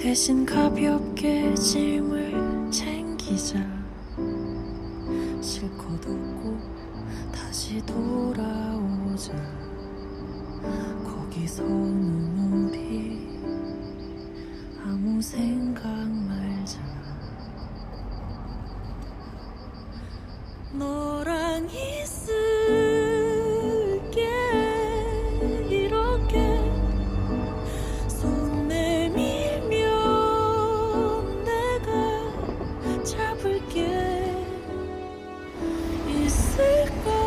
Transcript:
대신 가볍게 짐을 챙기자. 실컷 웃고 다시 돌아오자. 거기서는 우리 아무 생각 말자. 너 Africa.